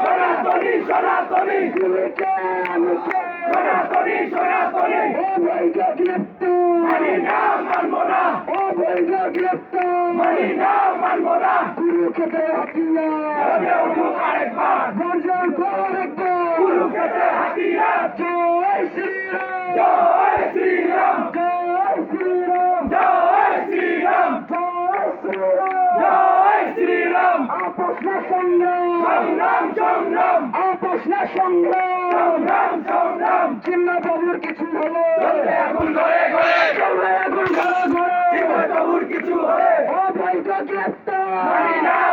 সনাতনী সনাতনী সনাতনী সনাতনী মানি না মানব না মানি না মানব না জয় শ্রীরাম জয় জয় শ্রীরাম। আপোষনা সংগ্রাম সংগ্রাম সংগ্রাম আপোষনা সংগ্রাম সংগ্রাম সংগ্রাম চিহ্ন বাবুর কিছু হলো। এখন ঘরে ঘরে এখন ঘরে ঘরে চিহ্ন বাবুর কিছু হলে। ও গ্রেপ্তার।